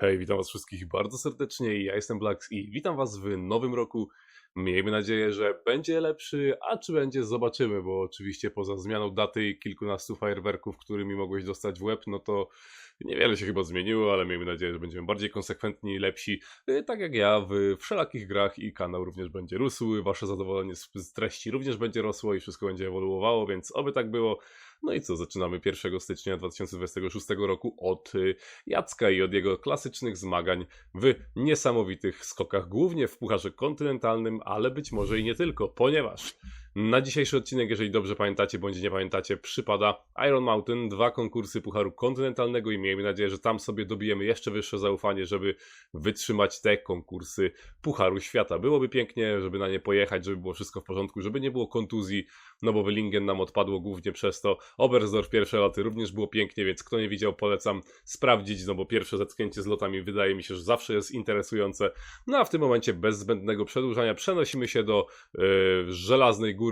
Hej, witam was wszystkich bardzo serdecznie. Ja jestem Blax i witam was w nowym roku. Miejmy nadzieję, że będzie lepszy, a czy będzie, zobaczymy, bo oczywiście poza zmianą daty i kilkunastu fajerwerków, którymi mogłeś dostać w łeb, no to niewiele się chyba zmieniło, ale miejmy nadzieję, że będziemy bardziej konsekwentni i lepsi, y, tak jak ja w wszelakich grach i kanał również będzie rósł, wasze zadowolenie z treści również będzie rosło i wszystko będzie ewoluowało, więc oby tak było. No i co, zaczynamy 1 stycznia 2026 roku od y, Jacka i od jego klasycznych zmagań w niesamowitych skokach, głównie w Pucharze Kontynentalnym, ale być może i nie tylko, ponieważ na dzisiejszy odcinek, jeżeli dobrze pamiętacie bądź nie pamiętacie, przypada Iron Mountain, dwa konkursy Pucharu Kontynentalnego i miejmy nadzieję, że tam sobie dobijemy jeszcze wyższe zaufanie, żeby wytrzymać te konkursy Pucharu Świata. Byłoby pięknie, żeby na nie pojechać, żeby było wszystko w porządku, żeby nie było kontuzji, no bo Willingen nam odpadło głównie przez to. Oberstdorf pierwsze loty również było pięknie, więc kto nie widział, polecam sprawdzić, no bo pierwsze zetknięcie z lotami wydaje mi się, że zawsze jest interesujące. No a w tym momencie bez zbędnego przedłużania przenosimy się do yy, Żelaznej Góry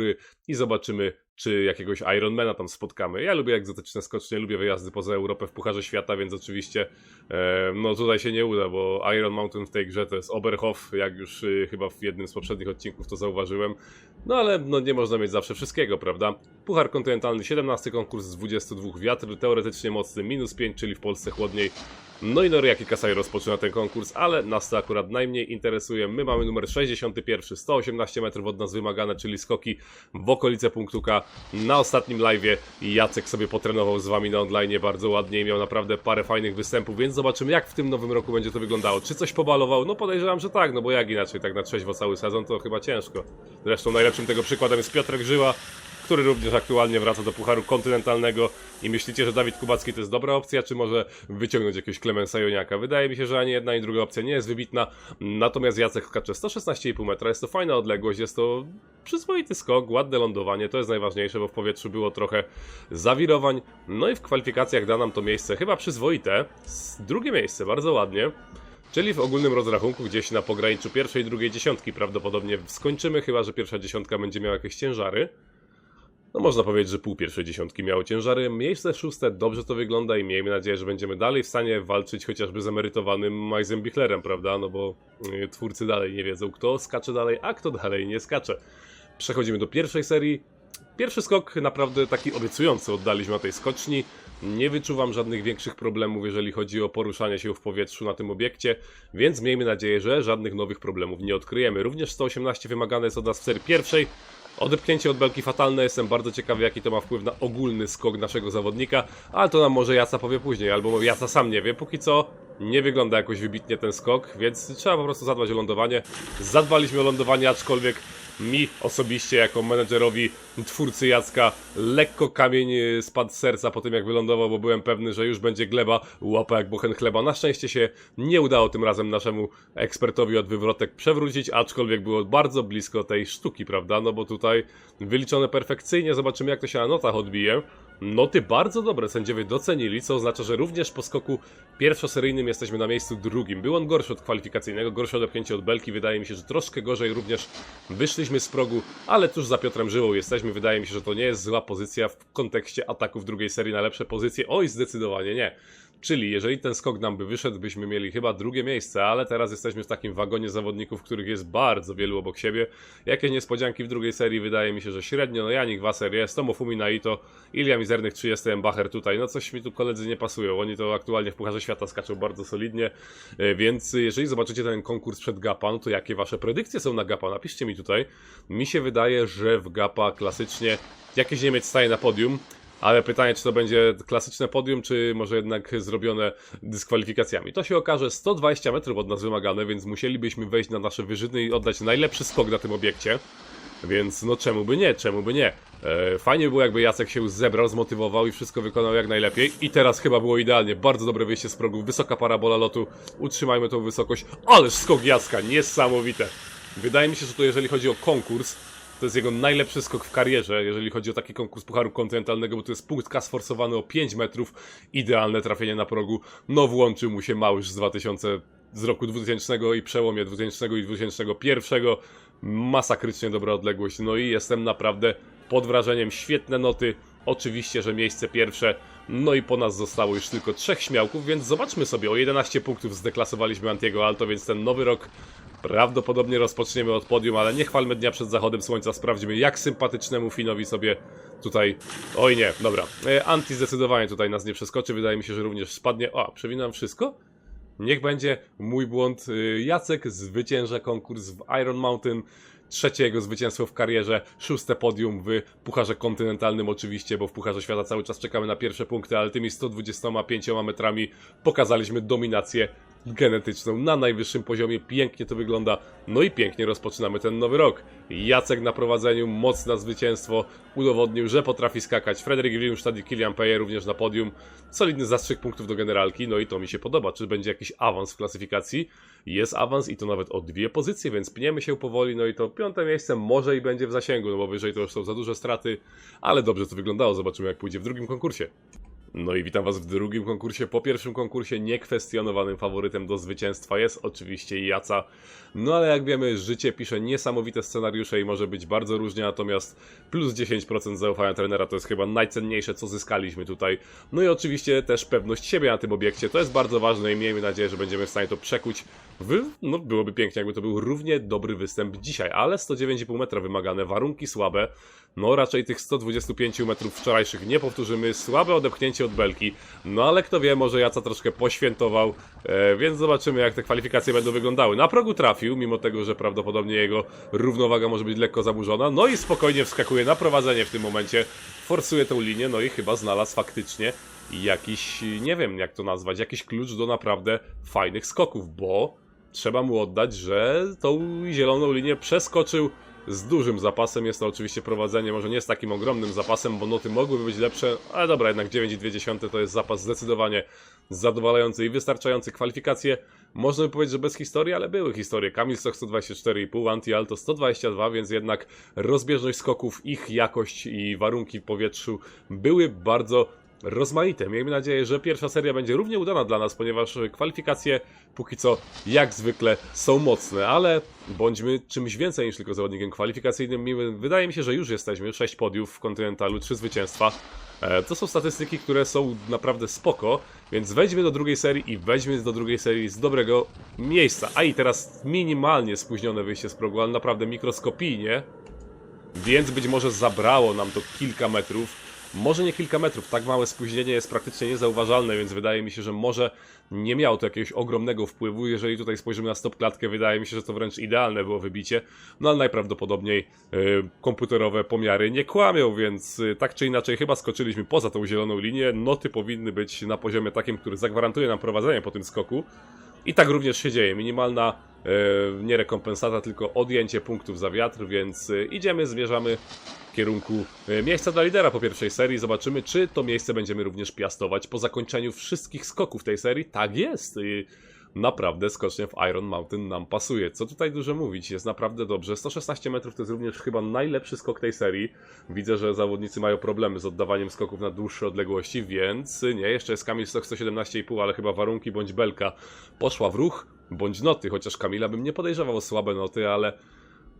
i zobaczymy, czy jakiegoś Ironmana tam spotkamy. Ja lubię egzotyczne skocznie, lubię wyjazdy poza Europę w Pucharze Świata, więc oczywiście e, no tutaj się nie uda, bo Iron Mountain w tej grze to jest Oberhof, jak już y, chyba w jednym z poprzednich odcinków to zauważyłem. No ale no nie można mieć zawsze wszystkiego, prawda? Puchar kontynentalny, 17 konkurs z 22 wiatr, teoretycznie mocny, minus 5, czyli w Polsce chłodniej. No i Noriaki Kasai rozpoczyna ten konkurs, ale nas to akurat najmniej interesuje. My mamy numer 61, 118 metrów od nas wymagane, czyli skoki w okolice punktu K. Na ostatnim live'ie Jacek sobie potrenował z wami na online bardzo ładnie i miał naprawdę parę fajnych występów, więc zobaczymy jak w tym nowym roku będzie to wyglądało. Czy coś pobalował? No podejrzewam, że tak, no bo jak inaczej, tak na trzeźwo cały sezon to chyba ciężko. Zresztą najlepszym tego przykładem jest Piotrek Żyła, który również aktualnie wraca do Pucharu Kontynentalnego i myślicie, że Dawid Kubacki to jest dobra opcja, czy może wyciągnąć jakiegoś Klemensa Joniaka? Wydaje mi się, że ani jedna, ani druga opcja nie jest wybitna, natomiast Jacek skacze 116,5 metra, jest to fajna odległość, jest to przyzwoity skok, ładne lądowanie, to jest najważniejsze, bo w powietrzu było trochę zawirowań, no i w kwalifikacjach da nam to miejsce chyba przyzwoite, drugie miejsce, bardzo ładnie. Czyli w ogólnym rozrachunku gdzieś na pograniczu pierwszej i drugiej dziesiątki prawdopodobnie skończymy, chyba że pierwsza dziesiątka będzie miała jakieś ciężary. No można powiedzieć, że pół pierwszej dziesiątki miało ciężary. Miejsce szóste dobrze to wygląda i miejmy nadzieję, że będziemy dalej w stanie walczyć chociażby z emerytowanym Eisenbichlerem, prawda? No bo y, twórcy dalej nie wiedzą, kto skacze dalej, a kto dalej nie skacze. Przechodzimy do pierwszej serii. Pierwszy skok naprawdę taki obiecujący oddaliśmy na tej skoczni. Nie wyczuwam żadnych większych problemów, jeżeli chodzi o poruszanie się w powietrzu na tym obiekcie, więc miejmy nadzieję, że żadnych nowych problemów nie odkryjemy. Również 118 wymagane jest od nas w serii pierwszej. Odepchnięcie od belki fatalne, jestem bardzo ciekawy jaki to ma wpływ na ogólny skok naszego zawodnika, ale to nam może Jaca powie później, albo Jaca sam nie wie, póki co nie wygląda jakoś wybitnie ten skok, więc trzeba po prostu zadbać o lądowanie. Zadbaliśmy o lądowanie, aczkolwiek mi osobiście, jako menedżerowi twórcy Jacka, lekko kamień e, spadł z serca po tym jak wylądował, bo byłem pewny, że już będzie gleba, łapa jak bochen chleba. Na szczęście się nie udało tym razem naszemu ekspertowi od wywrotek przewrócić, aczkolwiek było bardzo blisko tej sztuki, prawda? No bo tutaj wyliczone perfekcyjnie, zobaczymy jak to się na notach odbije. Noty bardzo dobre sędziowie docenili, co oznacza, że również po skoku pierwszoseryjnym jesteśmy na miejscu drugim. Był on gorszy od kwalifikacyjnego, gorsze odepchnięcie od belki, wydaje mi się, że troszkę gorzej również wyszliśmy z progu, ale tuż za Piotrem Żyłą jesteśmy, wydaje mi się, że to nie jest zła pozycja w kontekście ataków drugiej serii na lepsze pozycje. Oj, zdecydowanie nie. Czyli jeżeli ten skok nam by wyszedł, byśmy mieli chyba drugie miejsce, ale teraz jesteśmy w takim wagonie zawodników, których jest bardzo wielu obok siebie. Jakie niespodzianki w drugiej serii? Wydaje mi się, że średnio. No Janik Wasser jest, Tomofumi Naito, Ilia Mizernych 30 Bacher tutaj. No coś mi tu koledzy nie pasują. Oni to aktualnie w Pucharze Świata skaczą bardzo solidnie, E, więc jeżeli zobaczycie ten konkurs przed Gapa, no to jakie wasze predykcje są na Gapa? Napiszcie mi tutaj. Mi się wydaje, że w Gapa klasycznie jakiś Niemiec staje na podium. Ale pytanie, czy to będzie klasyczne podium, czy może jednak zrobione dyskwalifikacjami. To się okaże 120 metrów od nas wymagane, więc musielibyśmy wejść na nasze wyżyny i oddać najlepszy skok na tym obiekcie. Więc no czemu by nie, czemu by nie. E, fajnie by było jakby Jacek się zebrał, zmotywował i wszystko wykonał jak najlepiej. I teraz chyba było idealnie, bardzo dobre wyjście z progu, wysoka parabola lotu, utrzymajmy tą wysokość. Ależ skok Jacka, niesamowite. Wydaje mi się, że to jeżeli chodzi o konkurs, to jest jego najlepszy skok w karierze, jeżeli chodzi o taki konkurs Pucharu Kontynentalnego, bo to jest punkt K sforsowany o 5 metrów, idealne trafienie na progu. No włączył mu się Małysz z 2000, z roku 2000 i przełomie 2000 i 2001. Masakrycznie dobra odległość, no i jestem naprawdę pod wrażeniem. Świetne noty, oczywiście, że miejsce pierwsze No i po nas zostało już tylko trzech śmiałków, więc zobaczmy sobie, o 11 punktów zdeklasowaliśmy Antiego Alto, więc ten nowy rok prawdopodobnie rozpoczniemy od podium, ale nie chwalmy dnia przed zachodem słońca, sprawdźmy jak sympatycznemu Finowi sobie tutaj... Oj nie, dobra, E, Anti zdecydowanie tutaj nas nie przeskoczy, wydaje mi się, że również spadnie... O, przewinąłem wszystko? Niech będzie mój błąd. Y, Jacek zwycięża konkurs w Iron Mountain. Trzecie jego zwycięstwo w karierze, szóste podium w Pucharze Kontynentalnym oczywiście, bo w Pucharze Świata cały czas czekamy na pierwsze punkty, ale tymi 125 metrami pokazaliśmy dominację genetyczną na najwyższym poziomie. Pięknie to wygląda, no i pięknie rozpoczynamy ten nowy rok. Jacek na prowadzeniu, mocne zwycięstwo, udowodnił, że potrafi skakać. Frederick Willemstad i Kilian Paye również na podium. Solidny zastrzyk punktów do generalki, no i to mi się podoba. Czy będzie jakiś awans w klasyfikacji? Jest awans i to nawet o dwie pozycje, więc pniemy się powoli, no i to piąte miejsce może i będzie w zasięgu, no bo wyżej to już są za duże straty, ale dobrze to wyglądało, zobaczymy jak pójdzie w drugim konkursie. No i witam Was w drugim konkursie. Po pierwszym konkursie niekwestionowanym faworytem do zwycięstwa jest oczywiście Jaca. No ale jak wiemy, życie pisze niesamowite scenariusze i może być bardzo różnie, natomiast plus 10% zaufania trenera to jest chyba najcenniejsze, co zyskaliśmy tutaj. No i oczywiście też pewność siebie na tym obiekcie, to jest bardzo ważne i miejmy nadzieję, że będziemy w stanie to przekuć w, no byłoby pięknie, jakby to był równie dobry występ dzisiaj, ale 109,5 metra wymagane, warunki słabe, no raczej tych 125 metrów wczorajszych nie powtórzymy, słabe odepchnięcie od belki, no ale kto wie, może Jaca troszkę poświętował, e, więc zobaczymy jak te kwalifikacje będą wyglądały. Na progu trafił, mimo tego, że prawdopodobnie jego równowaga może być lekko zaburzona, no i spokojnie wskakuje na prowadzenie w tym momencie, forsuje tą linię, no i chyba znalazł faktycznie jakiś, nie wiem jak to nazwać, jakiś klucz do naprawdę fajnych skoków, bo trzeba mu oddać, że tą zieloną linię przeskoczył z dużym zapasem. Jest to oczywiście prowadzenie, może nie z takim ogromnym zapasem, bo noty mogłyby być lepsze, ale dobra, jednak 9,2 to jest zapas zdecydowanie zadowalający i wystarczający. Kwalifikacje można by powiedzieć, że bez historii, ale były historie. Kamil Stoch 124,5, Anti Alto 122, więc jednak rozbieżność skoków, ich jakość i warunki w powietrzu były bardzo rozmaite. Miejmy nadzieję, że pierwsza seria będzie równie udana dla nas, ponieważ kwalifikacje póki co jak zwykle są mocne, ale bądźmy czymś więcej niż tylko zawodnikiem kwalifikacyjnym. Wydaje mi się, że już jesteśmy. 6 podiów w kontynentalu, 3 zwycięstwa. E, To są statystyki, które są naprawdę spoko, więc wejdźmy do drugiej serii i wejdźmy do drugiej serii z dobrego miejsca. A i teraz minimalnie spóźnione wyjście z progu, ale naprawdę mikroskopijnie, więc być może zabrało nam to kilka metrów. Może nie kilka metrów, tak małe spóźnienie jest praktycznie niezauważalne, więc wydaje mi się, że może nie miało to jakiegoś ogromnego wpływu. Jeżeli tutaj spojrzymy na stop klatkę, wydaje mi się, że to wręcz idealne było wybicie. No ale najprawdopodobniej y, komputerowe pomiary nie kłamią, więc y, tak czy inaczej chyba skoczyliśmy poza tą zieloną linię. Noty powinny być na poziomie takim, który zagwarantuje nam prowadzenie po tym skoku. I tak również się dzieje. Minimalna e, nie rekompensata, tylko odjęcie punktów za wiatr, więc idziemy, zmierzamy kierunku e, miejsca dla lidera po pierwszej serii. Zobaczymy, czy to miejsce będziemy również piastować po zakończeniu wszystkich skoków tej serii. Tak jest. I naprawdę skocznie w Iron Mountain nam pasuje. Co tutaj dużo mówić, jest naprawdę dobrze. 116 metrów to jest również chyba najlepszy skok tej serii. Widzę, że zawodnicy mają problemy z oddawaniem skoków na dłuższe odległości, więc nie, jeszcze jest Kamil Stok 117,5, ale chyba warunki bądź belka poszła w ruch, bądź noty, chociaż Kamila bym nie podejrzewał o słabe noty, ale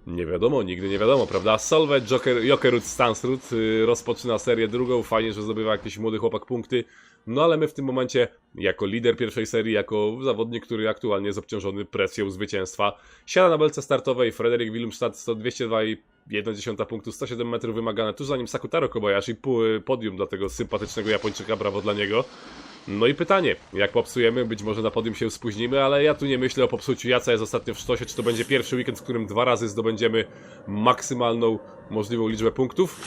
nie wiadomo, nigdy nie wiadomo, prawda? Solveig Joker, Jokerud Stansrud y, rozpoczyna serię drugą, fajnie, że zdobywa jakiś młody chłopak punkty, no ale my w tym momencie, jako lider pierwszej serii, jako zawodnik, który aktualnie jest obciążony presją zwycięstwa, siada na belce startowej, Frederick Willemstad 202,1 punktu, 107 metrów wymagane, tuż za nim Sakutaro Kobayashi, pół- podium dla tego sympatycznego Japończyka, brawo dla niego. No i pytanie, jak popsujemy, być może na podium się spóźnimy, ale ja tu nie myślę o popsuciu Jaca, jest ostatnio w sztosie, czy to będzie pierwszy weekend, w którym dwa razy zdobędziemy maksymalną możliwą liczbę punktów?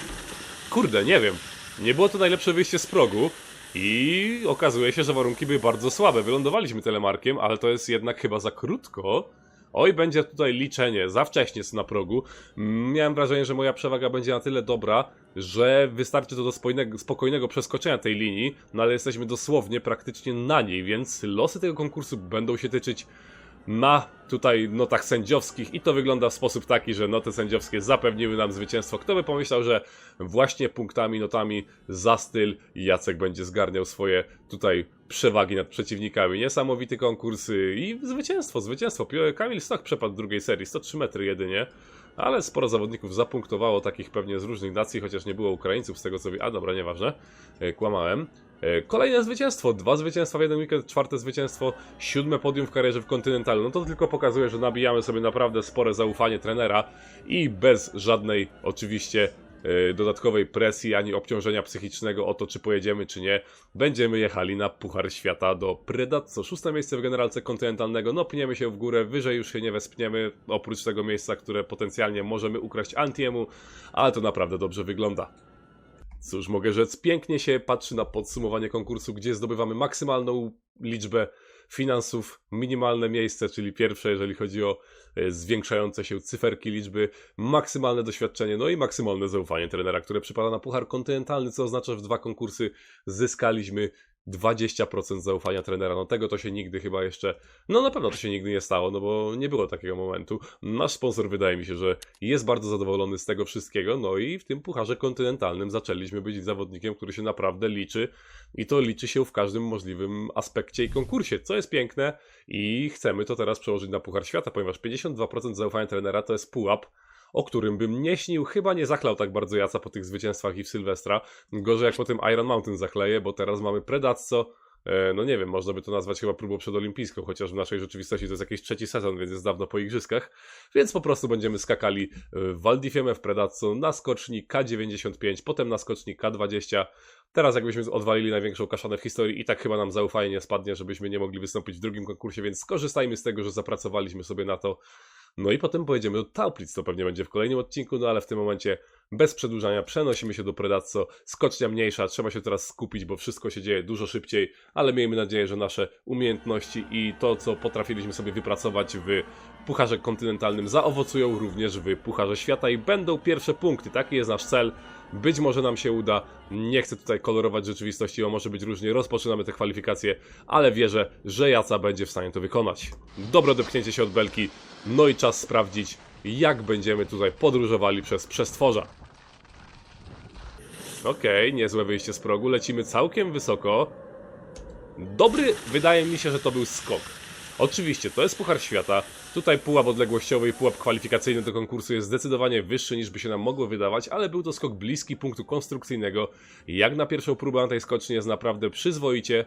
Kurde, nie wiem. Nie było to najlepsze wyjście z progu i okazuje się, że warunki były bardzo słabe. Wylądowaliśmy telemarkiem, ale to jest jednak chyba za krótko. Oj, będzie tutaj liczenie, za wcześnie jest na progu. Mm, Miałem wrażenie, że moja przewaga będzie na tyle dobra, że wystarczy to do spokojnego, przeskoczenia tej linii, no ale jesteśmy dosłownie praktycznie na niej, więc losy tego konkursu będą się tyczyć na tutaj notach sędziowskich i to wygląda w sposób taki, że noty sędziowskie zapewniły nam zwycięstwo. Kto by pomyślał, że właśnie punktami, notami za styl Jacek będzie zgarniał swoje tutaj przewagi nad przeciwnikami. Niesamowity konkurs y, i zwycięstwo, zwycięstwo. Kamil Stoch przepadł drugiej serii, 103 metry jedynie. Ale sporo zawodników zapunktowało, takich pewnie z różnych nacji, chociaż nie było Ukraińców z tego co wi... A dobra, nieważne, Y, kłamałem. E, Kolejne zwycięstwo, dwa zwycięstwa w jeden weekend, czwarte zwycięstwo, siódme podium w karierze w kontynentalu. No to tylko pokazuje, że nabijamy sobie naprawdę spore zaufanie trenera i bez żadnej oczywiście e, dodatkowej presji ani obciążenia psychicznego o to, czy pojedziemy, czy nie. Będziemy jechali na Puchar Świata do Predazzo. Szóste miejsce w generalce kontynentalnego. No, pniemy się w górę, wyżej już się nie wespniemy, oprócz tego miejsca, które potencjalnie możemy ukraść Antiemu, ale to naprawdę dobrze wygląda. Cóż, mogę rzec, pięknie się patrzy na podsumowanie konkursu, gdzie zdobywamy maksymalną liczbę finansów, minimalne miejsce, czyli pierwsze, jeżeli chodzi o e, zwiększające się cyferki liczby, maksymalne doświadczenie, no i maksymalne zaufanie trenera, które przypada na Puchar Kontynentalny, co oznacza, że w dwa konkursy zyskaliśmy 20% zaufania trenera. No tego to się nigdy chyba jeszcze, no na pewno to się nigdy nie stało, no bo nie było takiego momentu. Nasz sponsor wydaje mi się, że jest bardzo zadowolony z tego wszystkiego, no i w tym Pucharze Kontynentalnym zaczęliśmy być zawodnikiem, który się naprawdę liczy i to liczy się w każdym możliwym aspekcie i konkursie, co jest piękne i chcemy to teraz przełożyć na Puchar Świata, ponieważ 52% zaufania trenera to jest pułap, o którym bym nie śnił, chyba nie zachlał tak bardzo Jaca po tych zwycięstwach i w Sylwestra. Gorzej jak po tym Iron Mountain zachleje, bo teraz mamy Predazzo, e, no nie wiem, można by to nazwać chyba próbą przedolimpijską, chociaż w naszej rzeczywistości to jest jakiś trzeci sezon, więc jest dawno po igrzyskach. Więc po prostu będziemy skakali w Val w Predazzo na skoczni K95, potem na skoczni K20. Teraz jakbyśmy odwalili największą kaszanę w historii i tak chyba nam zaufanie nie spadnie, żebyśmy nie mogli wystąpić w drugim konkursie, więc skorzystajmy z tego, że zapracowaliśmy sobie na to, no i potem pojedziemy do Tauplitz, to pewnie będzie w kolejnym odcinku, no ale w tym momencie bez przedłużania przenosimy się do Predazzo. Skocznia mniejsza, trzeba się teraz skupić, bo wszystko się dzieje dużo szybciej, ale miejmy nadzieję, że nasze umiejętności i to, co potrafiliśmy sobie wypracować w Pucharze Kontynentalnym zaowocują również w Pucharze Świata i będą pierwsze punkty. Taki jest nasz cel. Być może nam się uda. Nie chcę tutaj kolorować rzeczywistości, bo może być różnie. Rozpoczynamy te kwalifikacje, ale wierzę, że Jaca będzie w stanie to wykonać. Dobre dopchnięcie się od belki. No i czas sprawdzić, jak będziemy tutaj podróżowali przez przestworza. Okej, niezłe wyjście z progu. Lecimy całkiem wysoko. Dobry, wydaje mi się, że to był skok. Oczywiście, to jest Puchar Świata. Tutaj pułap odległościowy i pułap kwalifikacyjny do konkursu jest zdecydowanie wyższy niż by się nam mogło wydawać, ale był to skok bliski punktu konstrukcyjnego. Jak na pierwszą próbę na tej skoczni jest naprawdę przyzwoicie.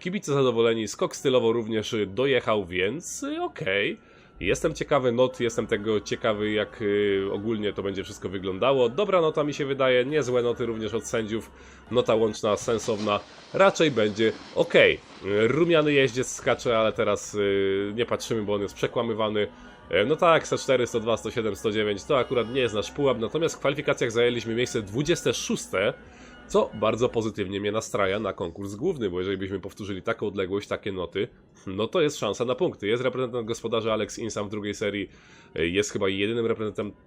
Kibice zadowoleni, skok stylowo również dojechał, więc y, okej. Jestem ciekawy not, jestem tego ciekawy, jak y, ogólnie to będzie wszystko wyglądało. Dobra nota mi się wydaje, niezłe noty również od sędziów. Nota łączna, sensowna, raczej będzie ok. Rumiany jeździec skacze, ale teraz y, nie patrzymy, bo on jest przekłamywany. E, No tak, 104, 102, 107, 109 to akurat nie jest nasz pułap, natomiast w kwalifikacjach zajęliśmy miejsce 26 co bardzo pozytywnie mnie nastraja na konkurs główny, bo jeżeli byśmy powtórzyli taką odległość, takie noty, no to jest szansa na punkty. Jest reprezentant gospodarza Alex Insam w drugiej serii, jest chyba jedynym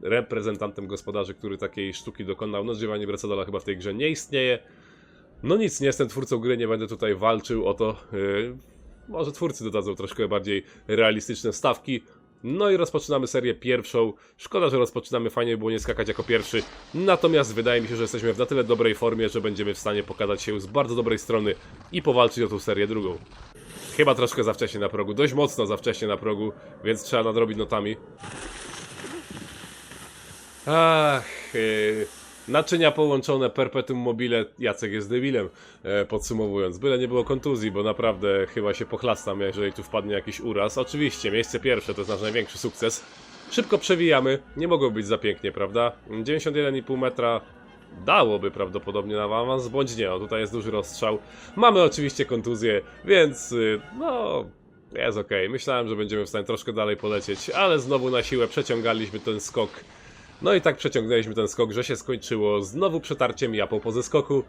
reprezentantem, gospodarzy, który takiej sztuki dokonał. No Giovanni Brecadola chyba w tej grze nie istnieje. No nic, nie jestem twórcą gry, nie będę tutaj walczył o to. Yy, może twórcy dodadzą troszkę bardziej realistyczne stawki. No i rozpoczynamy serię pierwszą. Szkoda, że rozpoczynamy, fajnie by było nie skakać jako pierwszy. Natomiast wydaje mi się, że jesteśmy w na tyle dobrej formie, że będziemy w stanie pokazać się z bardzo dobrej strony i powalczyć o tą serię drugą. Chyba troszkę za wcześnie na progu, dość mocno za wcześnie na progu, więc trzeba nadrobić notami. Ach, yy, naczynia połączone, perpetuum mobile, Jacek jest debilem, e, podsumowując. Byle nie było kontuzji, bo naprawdę chyba się pochlastam, jeżeli tu wpadnie jakiś uraz. Oczywiście, miejsce pierwsze to jest nasz największy sukces. Szybko przewijamy, nie mogło być za pięknie, prawda? 91,5 metra dałoby prawdopodobnie na awans, bądź nie, o tutaj jest duży rozstrzał. Mamy oczywiście kontuzję, więc y, no... Jest okej, myślałem, że będziemy w stanie troszkę dalej polecieć, ale znowu na siłę przeciągaliśmy ten skok no i tak przeciągnęliśmy ten skok, że się skończyło znowu przetarciem japą po zeskoku.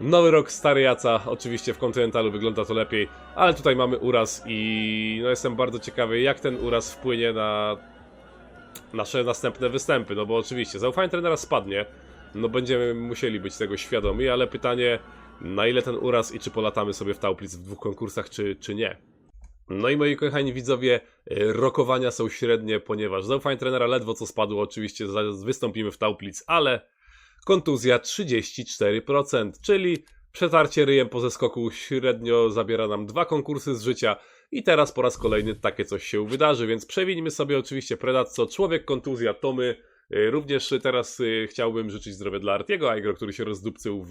Nowy rok, stary jaca, oczywiście w kontynentalu wygląda to lepiej, ale tutaj mamy uraz i no jestem bardzo ciekawy jak ten uraz wpłynie na nasze następne występy, no bo oczywiście zaufanie trenera spadnie, no będziemy musieli być tego świadomi, ale pytanie na ile ten uraz i czy polatamy sobie w Tauplitz w dwóch konkursach, czy, czy nie. No i moi kochani widzowie, y, rokowania są średnie, ponieważ zaufanie trenera ledwo co spadło, oczywiście wystąpimy w Tauplitz, ale kontuzja 34%, czyli przetarcie ryjem po zeskoku średnio zabiera nam dwa konkursy z życia. I teraz po raz kolejny takie coś się wydarzy, więc przewinimy sobie oczywiście Predazzo, człowiek kontuzja, to my, Również teraz y, chciałbym życzyć zdrowia dla Artiego Aigro, który się rozdupcył w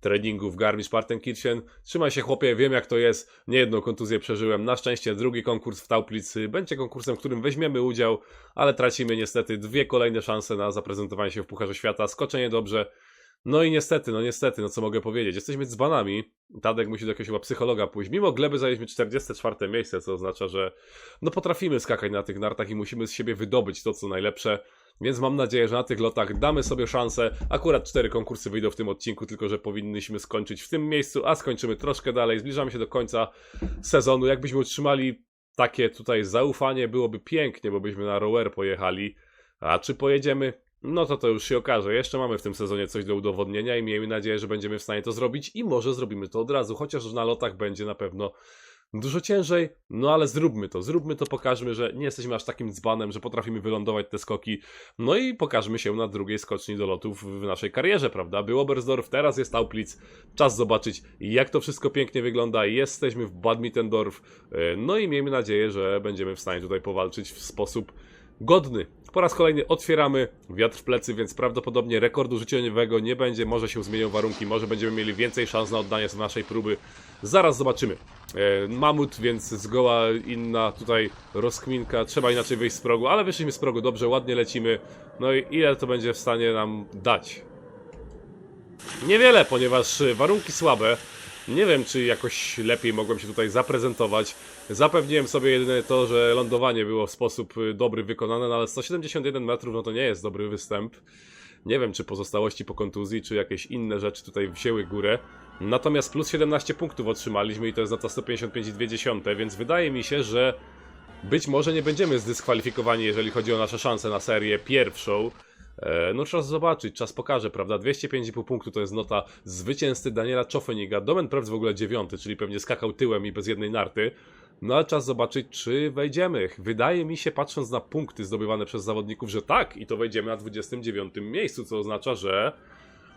treningu w Garmisch-Partenkirchen. Trzymaj się chłopie, wiem jak to jest. Niejedną kontuzję przeżyłem. Na szczęście drugi konkurs w Tauplitz y, będzie konkursem, w którym weźmiemy udział, ale tracimy niestety dwie kolejne szanse na zaprezentowanie się w Pucharze Świata. Skoczenie dobrze. No i niestety, no niestety, no co mogę powiedzieć, jesteśmy dzbanami. Tadek musi do jakiegoś chyba psychologa pójść. Mimo gleby zajęliśmy 44 miejsce, co oznacza, że no potrafimy skakać na tych nartach i musimy z siebie wydobyć to, co najlepsze. Więc mam nadzieję, że na tych lotach damy sobie szansę. Akurat cztery konkursy wyjdą w tym odcinku, tylko że powinniśmy skończyć w tym miejscu, a skończymy troszkę dalej. Zbliżamy się do końca sezonu. Jakbyśmy utrzymali takie tutaj zaufanie, byłoby pięknie, bo byśmy na rower pojechali. A czy pojedziemy? No to to już się okaże. Jeszcze mamy w tym sezonie coś do udowodnienia i miejmy nadzieję, że będziemy w stanie to zrobić i może zrobimy to od razu, chociaż na lotach będzie na pewno dużo ciężej, no ale zróbmy to, zróbmy to, pokażmy, że nie jesteśmy aż takim dzbanem, że potrafimy wylądować te skoki, no i pokażmy się na drugiej skoczni do lotów w naszej karierze, prawda? Był Oberstdorf, teraz jest Auplitz, czas zobaczyć jak to wszystko pięknie wygląda, jesteśmy w Bad Mittendorf, e, no i miejmy nadzieję, że będziemy w stanie tutaj powalczyć w sposób godny. Po raz kolejny otwieramy wiatr w plecy, więc prawdopodobnie rekordu życiowego nie będzie. Może się zmienią warunki, może będziemy mieli więcej szans na oddanie z naszej próby. Zaraz zobaczymy. E, mamut, więc zgoła inna tutaj rozkminka. Trzeba inaczej wyjść z progu, ale wyszliśmy z progu dobrze, ładnie lecimy. No i ile to będzie w stanie nam dać? Niewiele, ponieważ warunki słabe. Nie wiem, czy jakoś lepiej mogłem się tutaj zaprezentować. Zapewniłem sobie jedynie to, że lądowanie było w sposób y, dobry wykonane, no ale 171 metrów no to nie jest dobry występ. Nie wiem, czy pozostałości po kontuzji, czy jakieś inne rzeczy tutaj wzięły górę. Natomiast plus 17 punktów otrzymaliśmy i to jest nota 155,2, więc wydaje mi się, że być może nie będziemy zdyskwalifikowani, jeżeli chodzi o nasze szanse na serię pierwszą. E, No czas zobaczyć, czas pokaże, prawda? 205,5 punktu to jest nota zwycięzcy Daniela Czofeniga. Domen Prewc w ogóle dziewiąty, czyli pewnie skakał tyłem i bez jednej narty. No ale czas zobaczyć, czy wejdziemy. Wydaje mi się, patrząc na punkty zdobywane przez zawodników, że tak i to wejdziemy na 29 miejscu, co oznacza, że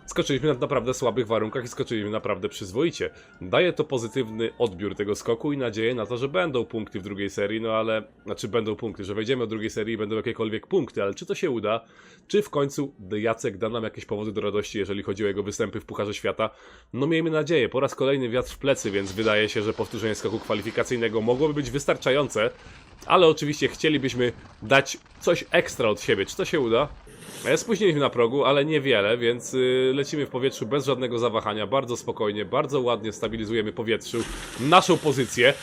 skoczyliśmy na naprawdę słabych warunkach i skoczyliśmy naprawdę przyzwoicie. Daje to pozytywny odbiór tego skoku i nadzieję na to, że będą punkty w drugiej serii, no ale, znaczy będą punkty, że wejdziemy do drugiej serii i będą jakiekolwiek punkty, ale czy to się uda? Czy w końcu Jacek da nam jakieś powody do radości, jeżeli chodzi o jego występy w Pucharze Świata? No miejmy nadzieję, po raz kolejny wiatr w plecy, więc wydaje się, że powtórzenie skoku kwalifikacyjnego mogłoby być wystarczające, ale oczywiście chcielibyśmy dać coś ekstra od siebie. Czy to się uda? E, Spóźniliśmy na progu, ale niewiele, więc y, lecimy w powietrzu bez żadnego zawahania, bardzo spokojnie, bardzo ładnie stabilizujemy powietrzu, naszą pozycję.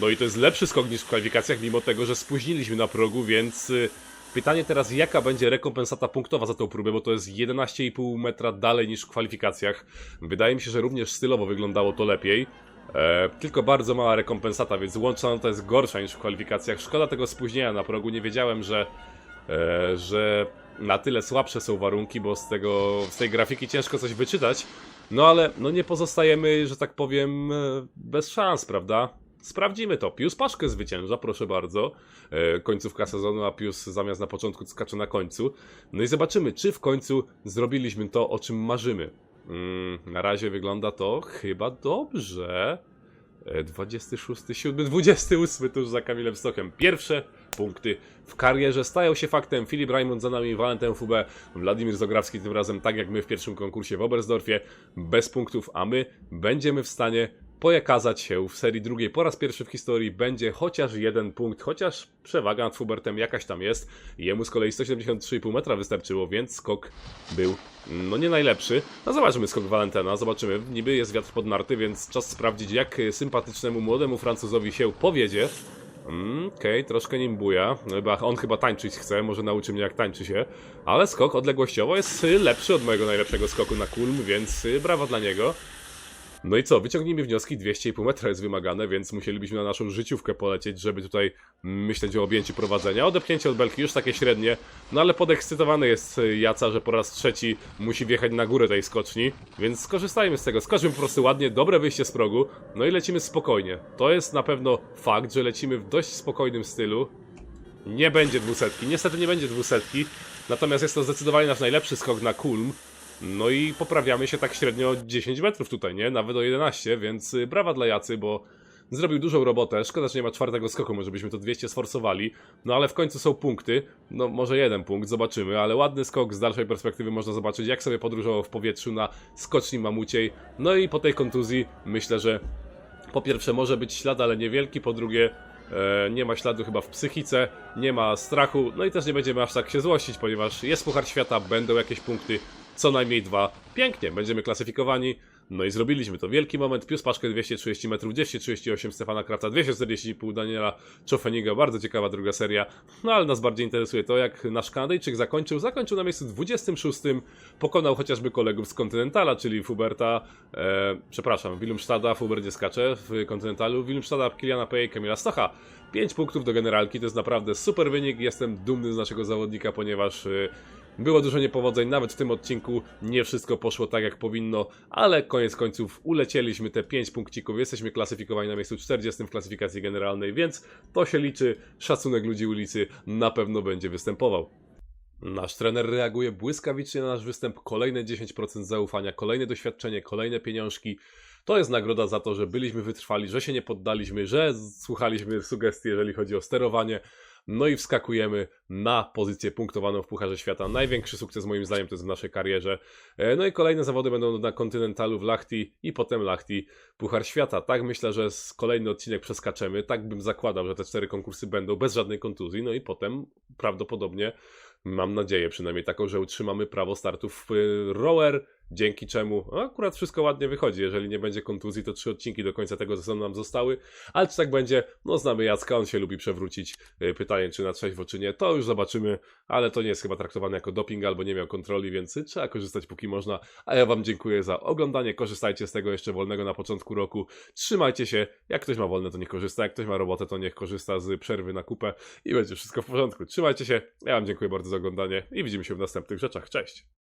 No i to jest lepszy skok niż w kwalifikacjach, mimo tego, że spóźniliśmy na progu, więc y, pytanie teraz, jaka będzie rekompensata punktowa za tą próbę, bo to jest 11,5 metra dalej niż w kwalifikacjach. Wydaje mi się, że również stylowo wyglądało to lepiej. E, tylko bardzo mała rekompensata, więc łączna nota jest gorsza niż w kwalifikacjach. Szkoda tego spóźnienia na progu, nie wiedziałem, że e, że na tyle słabsze są warunki, bo z tego, z tej grafiki ciężko coś wyczytać. No ale no nie pozostajemy, że tak powiem, e, bez szans, prawda? Sprawdzimy to. Pius Paszkę zwycięża, proszę bardzo. E, końcówka sezonu, a Pius zamiast na początku skacze na końcu. No i zobaczymy, czy w końcu zrobiliśmy to, o czym marzymy. Mm, na razie wygląda to chyba dobrze. E, 26, 7, 28 tuż za Kamilem Stokiem. Pierwsze punkty w karierze stają się faktem. Filip Raimond za nami, Valentin Fube, Wladimir Zograwski tym razem, tak jak my w pierwszym konkursie w Oberstdorfie, bez punktów, a my będziemy w stanie pokazać się w serii drugiej. Po raz pierwszy w historii będzie chociaż jeden punkt, chociaż przewaga nad Fubertem jakaś tam jest. Jemu z kolei 173,5 metra wystarczyło, więc skok był no nie najlepszy. No zobaczymy skok Valentena, zobaczymy. Niby jest wiatr pod narty, więc czas sprawdzić jak sympatycznemu młodemu Francuzowi się powiedzie. Mm, Okej, troszkę nim buja. No chyba, on chyba tańczyć chce, może nauczy mnie jak tańczy się. Ale skok odległościowo jest lepszy od mojego najlepszego skoku na Kulm, więc y, brawo dla niego. No i co, wyciągnijmy wnioski, 200,5 metra jest wymagane, więc musielibyśmy na naszą życiówkę polecieć, żeby tutaj myśleć o objęciu prowadzenia. Odepchnięcie od belki już takie średnie, no ale podekscytowany jest Jaca, że po raz trzeci musi wjechać na górę tej skoczni, więc skorzystajmy z tego. Skoczmy po prostu ładnie, dobre wyjście z progu, no i lecimy spokojnie. To jest na pewno fakt, że lecimy w dość spokojnym stylu. Nie będzie dwusetki, niestety nie będzie dwusetki, natomiast jest to zdecydowanie nasz najlepszy skok na Kulm. No i poprawiamy się tak średnio o 10 metrów tutaj, nie? Nawet o 11, więc y, brawa dla Jacy, bo zrobił dużą robotę. Szkoda, że nie ma czwartego skoku, może byśmy to 200 sforsowali. No ale w końcu są punkty. No może jeden punkt, zobaczymy, ale ładny skok z dalszej perspektywy można zobaczyć, jak sobie podróżował w powietrzu na skoczni mamuciej. No i po tej kontuzji myślę, że po pierwsze może być ślad, ale niewielki, po drugie e, nie ma śladu chyba w psychice, nie ma strachu, no i też nie będziemy aż tak się złościć, ponieważ jest Puchar Świata, będą jakieś punkty, co najmniej dwa. Pięknie, będziemy klasyfikowani. No i zrobiliśmy to. Wielki moment, Pius Paszkę 230 metrów, 238 Stefana Krafta, 240,5 Daniela Czofeniga, bardzo ciekawa druga seria. No ale nas bardziej interesuje to, jak nasz Kanadyjczyk zakończył. Zakończył na miejscu 26, pokonał chociażby kolegów z Kontynentala, czyli Fuberta, e, przepraszam, Wilumstada, Fubert nie skacze w Kontynentalu, Wilumstada, Kiliana Peje, Kamila Stocha. 5 punktów do generalki, to jest naprawdę super wynik, jestem dumny z naszego zawodnika, ponieważ... E, było dużo niepowodzeń, nawet w tym odcinku nie wszystko poszło tak jak powinno, ale koniec końców ulecieliśmy te 5 punkcików, jesteśmy klasyfikowani na miejscu 40 w klasyfikacji generalnej, więc to się liczy, szacunek ludzi ulicy na pewno będzie występował. Nasz trener reaguje błyskawicznie na nasz występ, kolejne 10% zaufania, kolejne doświadczenie, kolejne pieniążki. To jest nagroda za to, że byliśmy wytrwali, że się nie poddaliśmy, że słuchaliśmy sugestii, jeżeli chodzi o sterowanie. No i wskakujemy na pozycję punktowaną w Pucharze Świata. Największy sukces moim zdaniem to jest w naszej karierze. E, No i kolejne zawody będą na kontynentalu w Lachti i potem Lachti Puchar Świata. Tak myślę, że z kolejny odcinek przeskaczemy. Tak bym zakładał, że te cztery konkursy będą bez żadnej kontuzji. No i potem prawdopodobnie mam nadzieję przynajmniej taką, że utrzymamy prawo startu w y, rower, dzięki czemu no, akurat wszystko ładnie wychodzi. Jeżeli nie będzie kontuzji, to trzy odcinki do końca tego sezonu nam zostały, ale czy tak będzie? No znamy Jacka, on się lubi przewrócić. Y, Pytanie, czy na trzeźwo, czy nie, to już zobaczymy, ale to nie jest chyba traktowane jako doping albo nie miał kontroli, więc trzeba korzystać póki można. A ja Wam dziękuję za oglądanie, korzystajcie z tego jeszcze wolnego na początku roku. Trzymajcie się, jak ktoś ma wolne, to nie korzysta, jak ktoś ma robotę, to niech korzysta z przerwy na kupę i będzie wszystko w porządku. Trzymajcie się, ja Wam dziękuję bardzo za oglądanie i widzimy się w następnych rzeczach. Cześć!